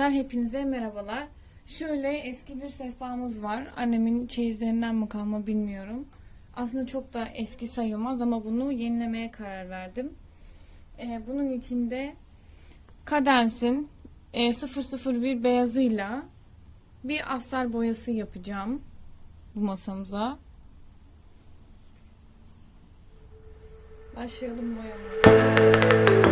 arkadaşlar, hepinize merhabalar. Şöyle eski bir sehpamız var. Annemin çeyizlerinden mi kalma bilmiyorum. Aslında çok da eski sayılmaz ama bunu yenilemeye karar verdim. Ee, bunun içinde Kadens'in e, 001 beyazıyla bir astar boyası yapacağım bu masamıza. Başlayalım boyamaya.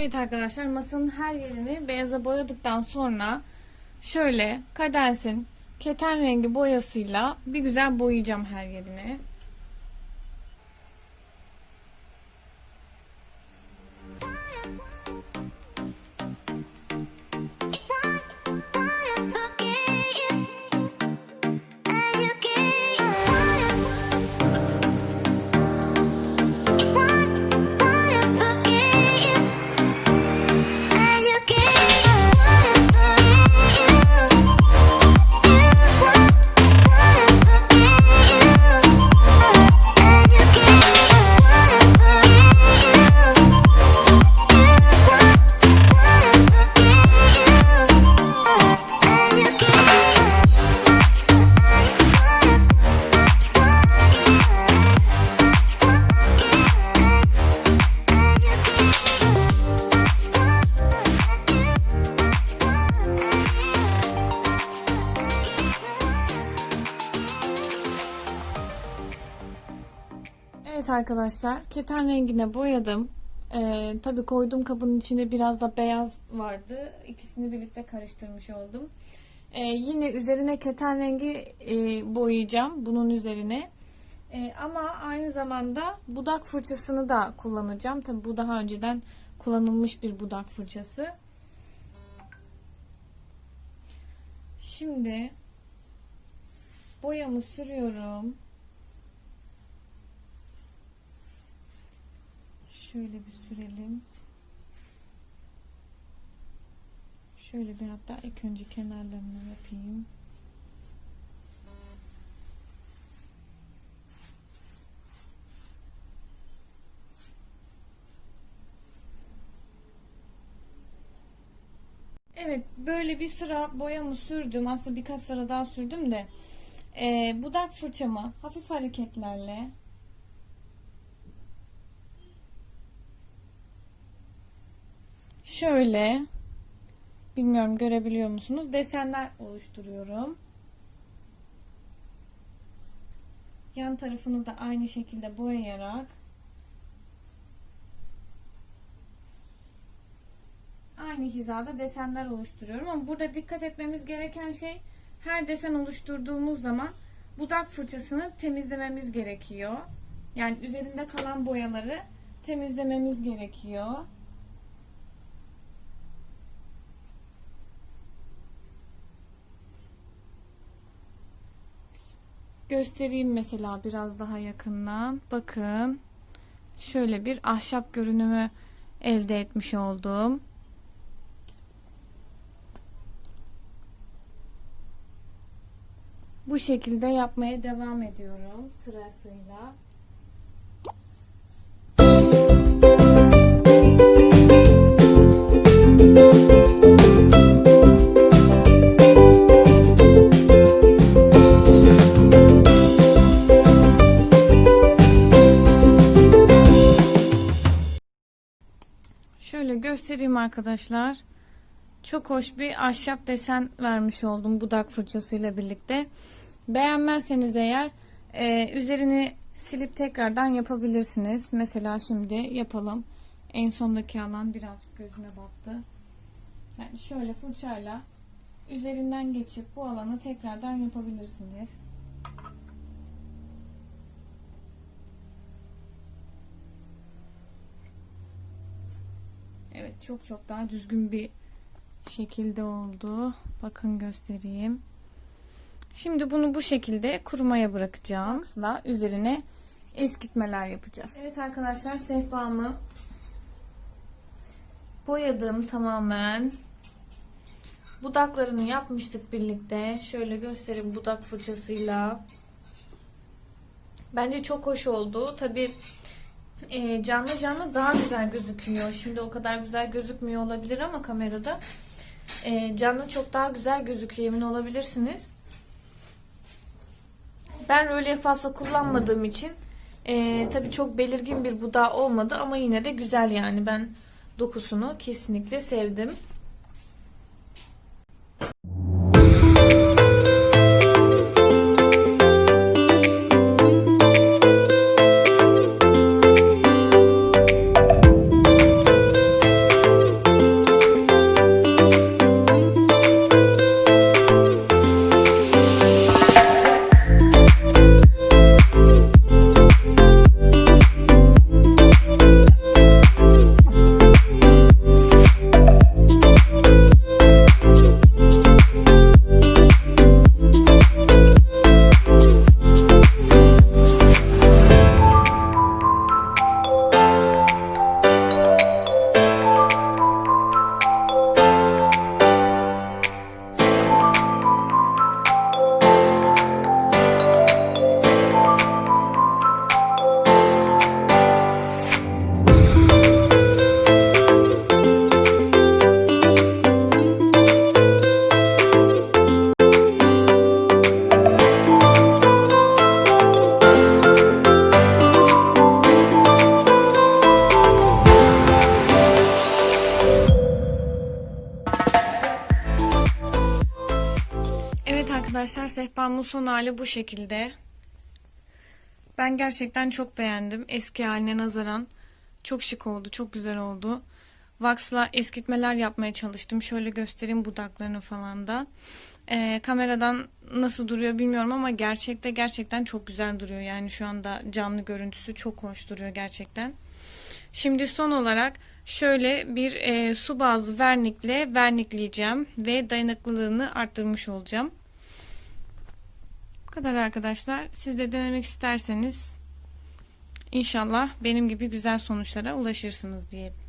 Evet arkadaşlar masanın her yerini beyaza boyadıktan sonra şöyle kadensin keten rengi boyasıyla bir güzel boyayacağım her yerini. Evet arkadaşlar keten rengine boyadım. Ee, tabii koyduğum kabın içinde biraz da beyaz vardı. İkisini birlikte karıştırmış oldum. Ee, yine üzerine keten rengi e, boyayacağım bunun üzerine. Ee, ama aynı zamanda budak fırçasını da kullanacağım. Tabii bu daha önceden kullanılmış bir budak fırçası. Şimdi boyamı sürüyorum. Şöyle bir sürelim. Şöyle bir hatta ilk önce kenarlarını yapayım. Evet böyle bir sıra boyamı sürdüm. Aslında birkaç sıra daha sürdüm de. Ee, budak fırçamı hafif hareketlerle şöyle bilmiyorum görebiliyor musunuz desenler oluşturuyorum. Yan tarafını da aynı şekilde boyayarak aynı hizada desenler oluşturuyorum. Ama burada dikkat etmemiz gereken şey her desen oluşturduğumuz zaman budak fırçasını temizlememiz gerekiyor. Yani üzerinde kalan boyaları temizlememiz gerekiyor. Göstereyim mesela biraz daha yakından. Bakın. Şöyle bir ahşap görünümü elde etmiş oldum. Bu şekilde yapmaya devam ediyorum sırasıyla. Şöyle göstereyim arkadaşlar. Çok hoş bir ahşap desen vermiş oldum budak fırçasıyla birlikte. Beğenmezseniz eğer e, üzerini silip tekrardan yapabilirsiniz. Mesela şimdi yapalım. En sondaki alan biraz gözüme battı. Yani şöyle fırçayla üzerinden geçip bu alanı tekrardan yapabilirsiniz. Çok çok daha düzgün bir şekilde oldu. Bakın göstereyim. Şimdi bunu bu şekilde kurumaya bırakacağım. Aslında üzerine eskitmeler yapacağız. Evet arkadaşlar sehpamı boyadım tamamen. Budaklarını yapmıştık birlikte. Şöyle göstereyim budak fırçasıyla. Bence çok hoş oldu. Tabi e, canlı canlı daha güzel gözüküyor. Şimdi o kadar güzel gözükmüyor olabilir ama kamerada e, canlı çok daha güzel gözüküyor emin olabilirsiniz. Ben öyle fazla kullanmadığım için e, tabii çok belirgin bir budağı olmadı ama yine de güzel yani ben dokusunu kesinlikle sevdim. Arkadaşlar sehpamın son hali bu şekilde. Ben gerçekten çok beğendim. Eski haline nazaran çok şık oldu, çok güzel oldu. Wax'la eskitmeler yapmaya çalıştım. Şöyle göstereyim budaklarını falan da. Ee, kameradan nasıl duruyor bilmiyorum ama gerçekte gerçekten çok güzel duruyor. Yani şu anda canlı görüntüsü çok hoş duruyor gerçekten. Şimdi son olarak şöyle bir e, su bazlı vernikle vernikleyeceğim ve dayanıklılığını arttırmış olacağım. Bu kadar arkadaşlar. Siz de denemek isterseniz inşallah benim gibi güzel sonuçlara ulaşırsınız diyelim.